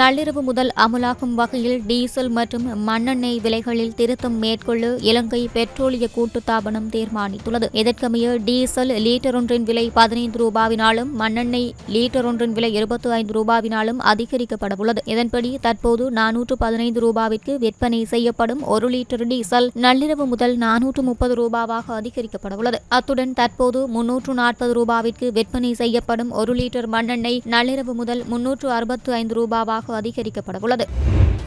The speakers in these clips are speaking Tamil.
நள்ளிரவு முதல் அமலாகும் வகையில் டீசல் மற்றும் மண்ணெண்ணெய் விலைகளில் திருத்தம் மேற்கொள்ள இலங்கை பெட்ரோலிய கூட்டுத்தாபனம் தீர்மானித்துள்ளது. இதற்கமைய டீசல் லீட்டர் ஒன்றின் விலை பதினைந்து ரூபாவினாலும் மண்ணெண்ணெய் லீட்டர் ஒன்றின் விலை இருபத்தி ஐந்து ரூபாவினாலும் அதிகரிக்கப்படவுள்ளது. இதன்படி தற்போது நானூற்று பதினைந்து ரூபாவிற்கு விற்பனை செய்யப்படும் ஒரு லிட்டர் டீசல் நள்ளிரவு முதல் நானூற்று முப்பது ரூபாவாக அதிகரிக்கப்படவுள்ளது. அத்துடன் தற்போது முன்னூற்று நாற்பது ரூபாவிற்கு விற்பனை செய்யப்படும் ஒரு லிட்டர் மண்ணெண்ணெய் நள்ளிரவு முதல் முன்னூற்று அறுபத்து ஐந்து ரூபாவாக அதிகரிக்கப்படவுள்ளது.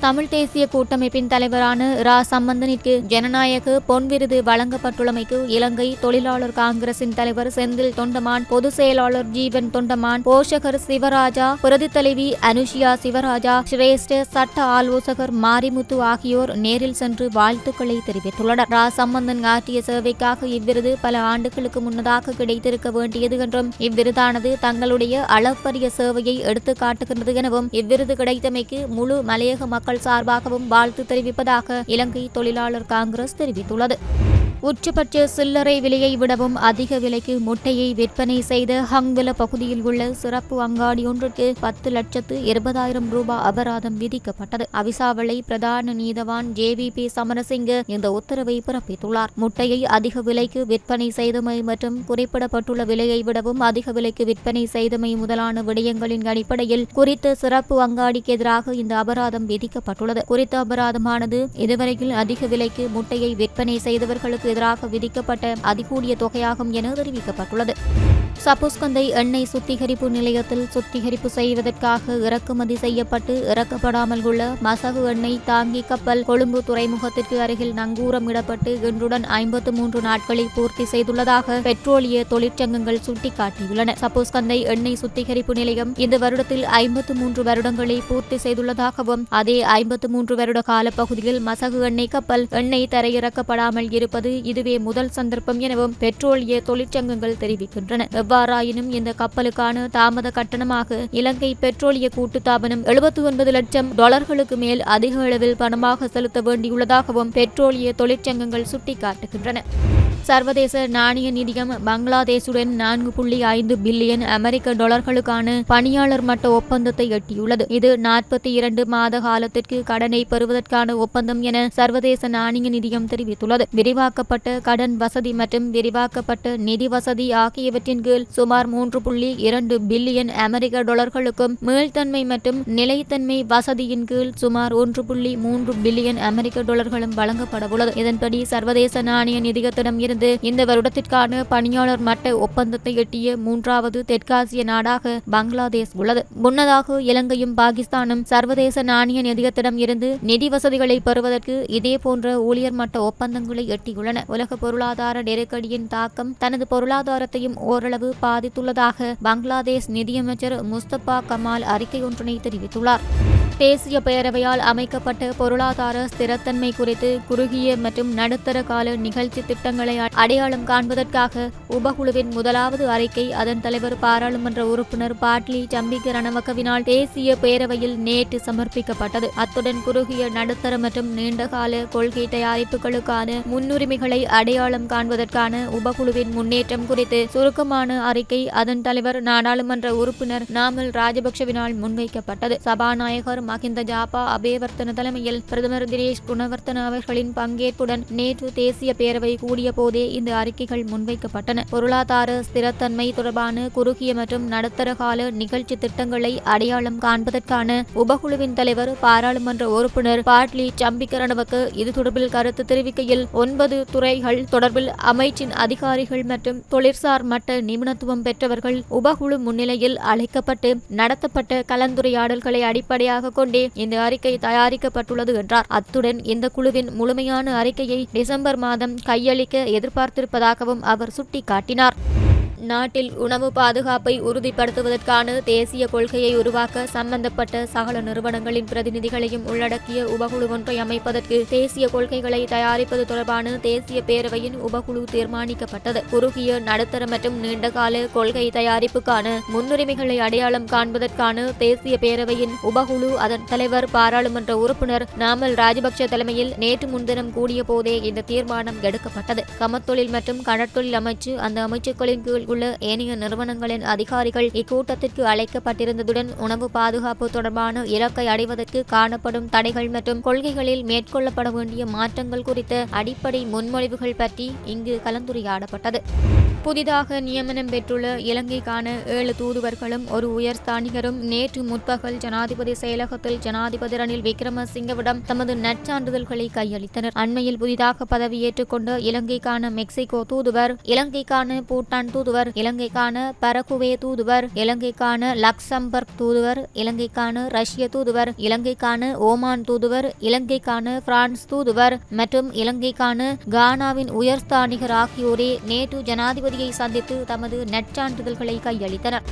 தமிழ் தேசிய கூட்டமைப்பின் தலைவரான ரா. சம்பந்தனிற்கு ஜனநாயக பொன் விருது வழங்கப்பட்டுள்ளமைக்கு இலங்கை தொழிலாளர் காங்கிரசின் தலைவர் செந்தில் தொண்டமான் பொதுச் செயலாளர் ஜீவன் தொண்டமான் போஷகர் சிவராஜா பிரதி தலைவி அனுஷியா சிவராஜா சிரேஷ்ட சட்ட ஆலோசகர் மாரிமுத்து ஆகியோர் நேரில் சென்று வாழ்த்துக்களை தெரிவித்துள்ளனர். ரா. சம்பந்தன் ஆற்றிய சேவைக்காக இவ்விருது பல ஆண்டுகளுக்கு முன்னதாக கிடைத்திருக்க வேண்டியது என்றும் இவ்விருதானது தங்களுடைய அளப்பரிய சேவையை எடுத்துக் காட்டுகின்றது எனவும் இவ்விருது கிடைத்தமைக்கு முழு மலையக மக்கள் சார்பாகவும் வாழ்த்து தெரிவிப்பதாக இலங்கை தொழிலாளர் காங்கிரஸ் தெரிவித்துள்ளது. உச்சபட்ச சில்லறை விலையை விடவும் அதிக விலைக்கு முட்டையை விற்பனை செய்த ஹங்வில பகுதியில் உள்ள சிறப்பு அங்காடி ஒன்றுக்கு பத்து லட்சத்து இருபதாயிரம் ரூபாய் அபராதம் விதிக்கப்பட்டது. அவிசாவளை பிரதான நீதவான் ஜேவிபி சமரசிங்க இந்த உத்தரவை பிறப்பித்துள்ளார். முட்டையை அதிக விலைக்கு விற்பனை செய்தமை மற்றும் குறிப்பிடப்பட்டுள்ள விலையை விடவும் அதிக விலைக்கு விற்பனை செய்தமை முதலான விடயங்களின் அடிப்படையில் குறித்த சிறப்பு அங்காடிக்கு எதிராக இந்த அபராதம் விதிக்கப்பட்டுள்ளது. குறித்த அபராதமானது இதுவரையில் அதிக விலைக்கு முட்டையை விற்பனை செய்தவர்களுக்கு எதிராக விதிக்கப்பட்ட அதிகூடிய தொகையாகும் என தெரிவிக்கப்பட்டுள்ளது. சப்புஸ்கந்தை எண்ணெய் சுத்திகரிப்பு நிலையத்தில் சுத்திகரிப்பு செய்வதற்காக இறக்குமதி செய்யப்பட்டு இறக்கப்படாமல் உள்ள மசகு எண்ணெய் தாங்கி கப்பல் கொழும்பு துறைமுகத்திற்கு அருகில் நங்கூரம் இடப்பட்டு இன்றுடன் ஐம்பத்து மூன்று நாட்களை பூர்த்தி செய்துள்ளதாக பெட்ரோலிய தொழிற்சங்கங்கள் சுட்டிக்காட்டியுள்ளன. சப்புஸ்கந்தை எண்ணெய் சுத்திகரிப்பு நிலையம் இந்த வருடத்தில் ஐம்பத்து மூன்று வருடங்களை பூர்த்தி செய்துள்ளதாகவும் அதே ஐம்பத்து மூன்று வருட காலப்பகுதியில் மசகு எண்ணெய் கப்பல் எண்ணெய் தரையிறக்கப்படாமல் இருப்பது இதுவே முதல் சந்தர்ப்பம் எனவும் பெட்ரோலிய தொழிற்சங்கங்கள் தெரிவிக்கின்றன. எவ்வாறாயினும் இந்த கப்பலுக்கான தாமத கட்டணமாக இலங்கை பெட்ரோலிய கூட்டுத்தாபனம் எழுபத்தி ஒன்பது லட்சம் டாலர்களுக்கு மேல் அதிக அளவில் பணமாக செலுத்த வேண்டியுள்ளதாகவும் பெட்ரோலிய தொழிற்சங்கங்கள் சுட்டிக்காட்டுகின்றன. சர்வதேச நாணய நிதியம் பங்களாதேஷுடன் நான்கு புள்ளி ஐந்து பில்லியன் அமெரிக்க டாலர்களுக்கான பணியாளர் மட்ட ஒப்பந்தத்தை எட்டியுள்ளது. இது நாற்பத்தி இரண்டு மாத காலத்திற்கு கடனை பெறுவதற்கான ஒப்பந்தம் என சர்வதேச நாணய நிதியம் தெரிவித்துள்ளது. விரிவாக்கப்பட்ட கடன் வசதி மற்றும் விரிவாக்கப்பட்ட நிதி வசதி ஆகியவற்றின் கீழ் சுமார் மூன்று புள்ளி இரண்டு பில்லியன் அமெரிக்க டாலர்களுக்கும் மீள்தன்மை மற்றும் நிலைத்தன்மை வசதியின் கீழ் சுமார் ஒன்று புள்ளி மூன்று பில்லியன் அமெரிக்க டாலர்களும் வழங்கப்படவுள்ளது. இதன்படி சர்வதேச நாணய நிதியத்திடம் இருந்து இந்த வருடத்திற்கான பணியாளர் மட்ட ஒப்பந்தத்தை எட்டிய மூன்றாவது தெற்காசிய நாடாக பங்களாதேஷ் உள்ளது. முன்னதாக இலங்கையும் பாகிஸ்தானும் சர்வதேச நாணய நிதியத்திடம் இருந்து நிதி வசதிகளை பெறுவதற்கு இதேபோன்ற ஊழியர் மட்ட ஒப்பந்தங்களை எட்டியுள்ளன. உலக பொருளாதார நெருக்கடியின் தாக்கம் தனது பொருளாதாரத்தையும் ஓரளவு பாதித்துள்ளதாக பங்களாதேஷ் நிதியமைச்சர் முஸ்தபா கமால் அறிக்கை ஒன்றினை தெரிவித்துள்ளார். தேசிய பேரவையால் அமைக்கப்பட்ட பொருளாதார ஸ்திரத்தன்மை குறித்து குறுகிய மற்றும் நடுத்தர கால நிகழ்ச்சி திட்டங்களை அடையாளம் காண்பதற்காக உபகுழுவின் முதலாவது அறிக்கை அதன் தலைவர் பாராளுமன்ற உறுப்பினர் பாட்லி சம்பிக்க ரணவக்கவினால் தேசிய பேரவையில் நேற்று சமர்ப்பிக்கப்பட்டது. அத்துடன் குறுகிய நடுத்தர மற்றும் நீண்டகால கொள்கை தயாரிப்புகளுக்கான முன்னுரிமைகளை அடையாளம் காண்பதற்கான உபகுழுவின் முன்னேற்றம் குறித்து சுருக்கமான அறிக்கை அதன் தலைவர் நாடாளுமன்ற உறுப்பினர் நாமல் ராஜபக்ஷவினால் முன்வைக்கப்பட்டது. சபாநாயகர் மகிந்த ஜாபா அபேவர்த்தன தலைமையில் பிரதமர் தினேஷ் குணவர்த்தன அவர்களின் பங்கேற்புடன் நேற்று தேசிய பேரவை கூடிய போதே இந்த அறிக்கைகள் முன்வைக்கப்பட்டன. பொருளாதார ஸ்திரத்தன்மை தொடர்பான குறுகிய மற்றும் நடுத்தர கால நிகழ்ச்சி திட்டங்களை அடையாளம் காண்பதற்கான உபகுழுவின் தலைவர் பாராளுமன்ற உறுப்பினர் பாட்லி சம்பிக்கரணவுக்கு இது தொடர்பில் கருத்து தெரிவிக்கையில் ஒன்பது துறைகள் தொடர்பில் அமைச்சின் அதிகாரிகள் மற்றும் தொழிற்சார் மட்ட நிபுணத்துவம் பெற்றவர்கள் உபகுழு முன்னிலையில் அழைக்கப்பட்டு நடத்தப்பட்ட கலந்துரையாடல்களை அடிப்படையாக கொண்டே இந்த அறிக்கை தயாரிக்கப்பட்டுள்ளது என்றார். அத்துடன் இந்த குழுவின் முழுமையான அறிக்கையை டிசம்பர் மாதம் கையளிக்க எதிர்பார்த்திருப்பதாகவும் அவர் சுட்டிக்காட்டினார். நாட்டில் உணவு பாதுகாப்பை உறுதிப்படுத்துவதற்கான தேசிய கொள்கையை உருவாக்க சம்பந்தப்பட்ட சகல நிறுவனங்களின் பிரதிநிதிகளையும் உள்ளடக்கிய உபகுழு ஒன்றை அமைப்பதற்கு தேசிய கொள்கைகளை தயாரிப்பது தொடர்பான தேசிய பேரவையின் உபகுழு தீர்மானிக்கப்பட்டது. குறுகிய நடுத்தர மற்றும் நீண்டகால கொள்கை தயாரிப்புக்கான முன்னுரிமைகளை அடையாளம் காண்பதற்கான தேசிய பேரவையின் உபகுழு அதன் தலைவர் பாராளுமன்ற உறுப்பினர் நாமல் ராஜபக்ஷ தலைமையில் நேற்று முன்தினம் கூடிய போதே இந்த தீர்மானம் எடுக்கப்பட்டது. கமத்தொழில் மற்றும் கடற்தொழில் அமைச்சு அந்த அமைச்சுக்களின் கீழ் நாடுகளில் உள்ள ஏனைய நிறுவனங்களின் அதிகாரிகள் இக்கூட்டத்திற்கு அழைக்கப்பட்டிருந்ததுடன் உணவு பாதுகாப்பு தொடர்பான இலக்கை அடைவதற்கு காணப்படும் தடைகள் மற்றும் கொள்கைகளில் மேற்கொள்ளப்பட வேண்டிய மாற்றங்கள் குறித்த அடிப்படை முன்மொழிவுகள் பற்றி இங்கு கலந்துரையாடப்பட்டது. புதிதாக நியமனம் பெற்றுள்ள இலங்கைக்கான ஏழு தூதுவர்களும் ஒரு உயர்ஸ்தானிகரும் நேற்று முற்பகல் ஜனாதிபதி செயலகத்தில் ஜனாதிபதி ரணில் விக்ரமசிங்கவிடம் தமது நற்சான்றிதழ்களை கையளித்தனர். அண்மையில் புதிதாக பதவியேற்றுக் கொண்ட இலங்கைக்கான மெக்சிகோ தூதுவர் இலங்கைக்கான பூட்டான் தூதுவர் இலங்கைக்கான பரகுவே தூதுவர் இலங்கைக்கான லக்சம்பர்க் தூதுவர் இலங்கைக்கான ரஷ்ய தூதுவர் இலங்கைக்கான ஓமான் தூதுவர் இலங்கைக்கான பிரான்ஸ் தூதுவர் மற்றும் இலங்கைக்கான கானாவின் உயர்ஸ்தானிகர் ஆகியோரே நேற்று ஜனாதிபதி ஜனாதிபதியை சந்தித்து தமது நற்சான்றிதழ்களை கையளித்தனர்.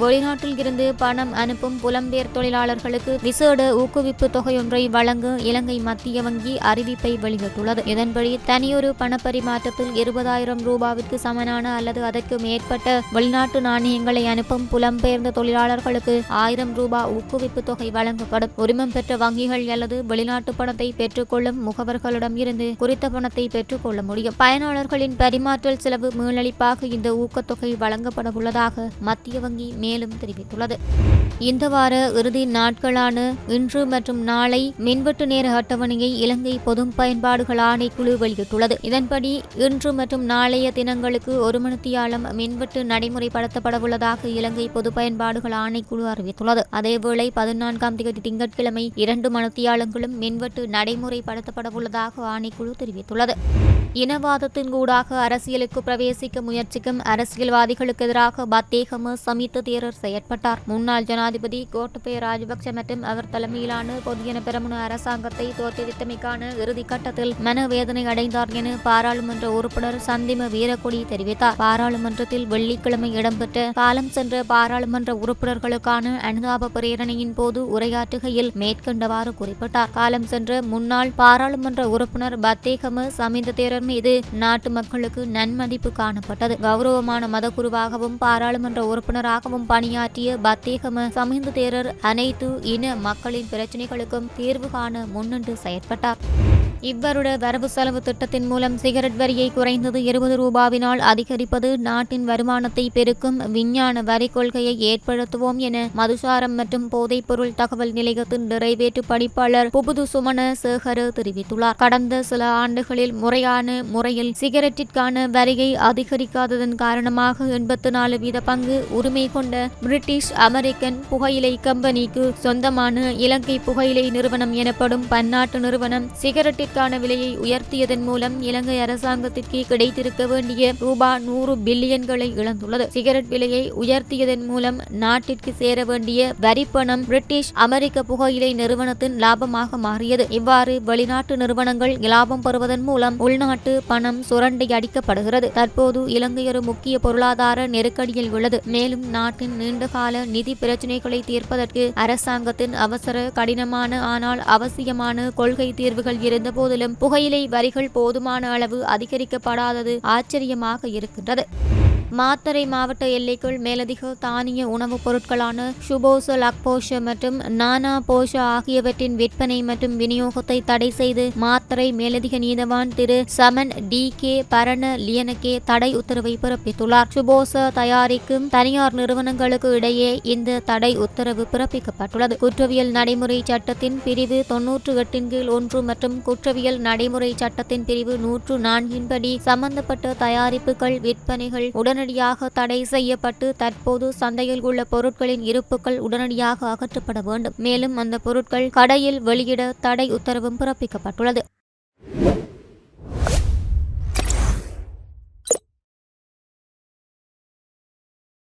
வெளிநாட்டில் இருந்து பணம் அனுப்பும் புலம்பெயர் தொழிலாளர்களுக்கு விசேட ஊக்குவிப்பு தொகையொன்றை வழங்க இலங்கை மத்திய வங்கி அறிவிப்பை வெளியிட்டுள்ளது. இதன்படி தனியொரு பணப்பரிமாற்றத்தில் இருபதாயிரம் ரூபாவிற்கு சமனான அல்லது அதற்கு மேற்பட்ட வெளிநாட்டு நாணயங்களை அனுப்பும் புலம்பெயர்ந்த தொழிலாளர்களுக்கு ஆயிரம் ரூபாய் ஊக்குவிப்பு தொகை வழங்கப்படும். உரிமம் பெற்ற வங்கிகள் அல்லது வெளிநாட்டு பணத்தை பெற்றுக்கொள்ளும் முகவர்களிடம் இருந்து குறித்த பணத்தை பெற்றுக்கொள்ள முடியும். பயனாளர்களின் பரிமாற்றல் செலவு மீளளிப்பாக இந்த ஊக்கத்தொகை வழங்கப்பட உள்ளதாக மத்திய வங்கி மேலும் தெரிவித்துள்ளது. இந்த வார இறுதி நாட்களான இன்று மற்றும் நாளை மின்வெட்டு நேர அட்டவணையை இலங்கை பொது பயன்பாடுகள் ஆணைக்குழு வெளியிட்டுள்ளது. இதன்படி இன்று மற்றும் நாளைய தினங்களுக்கு ஒரு மணித்தியாலம் மின்வெட்டு நடைமுறைப்படுத்தப்படவுள்ளதாக இலங்கை பொது பயன்பாடுகள் ஆணைக்குழு அறிவித்துள்ளது. அதேவேளை பதினான்காம் தேதி திங்கட்கிழமை இரண்டு மணித்தியாலங்களும் மின்வெட்டு நடைமுறைப்படுத்தப்படவுள்ளதாக ஆணைக்குழு தெரிவித்துள்ளது. இனவாதத்தின் கூடாக அரசியலுக்கு பிரவேசிக்க முயற்சிக்கும் அரசியல்வாதிகளுக்கு எதிராக பத்தேகம சமித்த தேரர் செயற்பட்டார். முன்னாள் ஜனாதிபதி கோட்டபய ராஜபக்ஷ மற்றும் அவர் தலைமையிலான பொதுஜன பெரமுன அரசாங்கத்தை தோற்றுவித்தமைக்கான இறுதி கட்டத்தில் மனவேதனை அடைந்தார் என பாராளுமன்ற உறுப்பினர் சந்திம வீரக்கொடி தெரிவித்தார். பாராளுமன்றத்தில் வெள்ளிக்கிழமை இடம்பெற்ற காலம் சென்ற பாராளுமன்ற உறுப்பினர்களுக்கான அனுதாப பிரேரணையின் போது உரையாற்றுகையில் மேற்கண்டவாறு குறிப்பிட்டார். காலம் சென்ற முன்னாள் பாராளுமன்ற உறுப்பினர் பத்தேகம சமிந்த தேரர் மீது நாட்டு மக்களுக்கு நன்மதிப்பு காணப்பட்டது. கௌரவமான மதகுருவாகவும் பாராளுமன்ற உறுப்பினராகவும் பணியாற்றிய பத்தேகம சமிந்து தேரர் அனைத்து இன மக்களின் பிரச்சினைகளுக்கும் தீர்வு காண முன்னின்று செயற்பட்டார். இவ்வருட வரவு செலவு திட்டத்தின் மூலம் சிகரெட் வரியை குறைந்தது இருபது ரூபாவினால் அதிகரிப்பது நாட்டின் வருமானத்தை பெருக்கும் விஞ்ஞான வரி கொள்கையை ஏற்படுத்துவோம் என மதுசாரம் மற்றும் போதைப்பொருள் தகவல் நிலையத்தின் நிறைவேற்று படிப்பாளர் புபுது சுமன சேகர தெரிவித்துள்ளார். கடந்த சில ஆண்டுகளில் முறையான முறையில் சிகரெட்டிற்கான வரியை அதிகரிக்காததன் காரணமாக எண்பத்தி நாலு வீத பங்கு உரிமை கொண்ட பிரிட்டிஷ் அமெரிக்கன் புகையிலை கம்பெனிக்கு சொந்தமான இலங்கை புகையிலை நிறுவனம் எனப்படும் பன்னாட்டு நிறுவனம் சிகரெட்டில் சிகரெட்டிற்கான விலையை உயர்த்தியதன் மூலம் இலங்கை அரசாங்கத்திற்கு கிடைத்திருக்க வேண்டிய ரூபா நூறு பில்லியன்களை இழந்துள்ளது. சிகரெட் விலையை உயர்த்தியதன் மூலம் நாட்டிற்கு சேர வேண்டிய வரிப்பணம் பிரிட்டிஷ் அமெரிக்க புகையிலை நிறுவனத்தின் லாபமாக மாறியது. இவ்வாறு வெளிநாட்டு நிறுவனங்கள் லாபம் பெறுவதன் மூலம் உள்நாட்டு பணம் சுரண்டை அடிக்கப்படுகிறது. தற்போது இலங்கை ஒரு முக்கிய பொருளாதார நெருக்கடியில் உள்ளது. மேலும் நாட்டின் நீண்டகால நிதி பிரச்சினைகளை தீர்ப்பதற்கு அரசாங்கத்தின் அவசர கடினமான ஆனால் அவசியமான கொள்கை தீர்வுகள் இருந்தபோது போதிலும் புகையிலை வரிகள் போதுமான அளவு அதிகரிக்கப்படாதது ஆச்சரியமாக இருக்கின்றது. மாத்தரை மாவட்ட எல்லைக்குள் மேலதிக தானிய உணவுப் பொருட்களான சுபோச லக்போஷ மற்றும் நானா போஷ ஆகியவற்றின் விற்பனை மற்றும் விநியோகத்தை தடை செய்து மாத்தரை மேலதிக நீதவான் திரு சமன் டி கே பரண லியனகே தடை உத்தரவை பிறப்பித்துள்ளார். சுபோச தயாரிக்கும் தனியார் நிறுவனங்களுக்கு இடையே இந்த தடை உத்தரவு பிறப்பிக்கப்பட்டுள்ளது. குற்றவியல் நடைமுறை சட்டத்தின் பிரிவு தொன்னூற்று எட்டின் கீழ் ஒன்று மற்றும் குற்றவியல் நடைமுறை சட்டத்தின் பிரிவு நூற்று நான்கின்படி சம்பந்தப்பட்ட தயாரிப்புகள் விற்பனைகள் உடன் உடனடியாக தடை செய்யப்பட்டு தற்போது சந்தையில் உள்ள பொருட்களின் இருப்புகள் உடனடியாக அகற்றப்பட வேண்டும். மேலும் அந்த பொருட்கள் கடையில் வெளியிட தடை உத்தரவும் பிறப்பிக்கப்பட்டுள்ளது.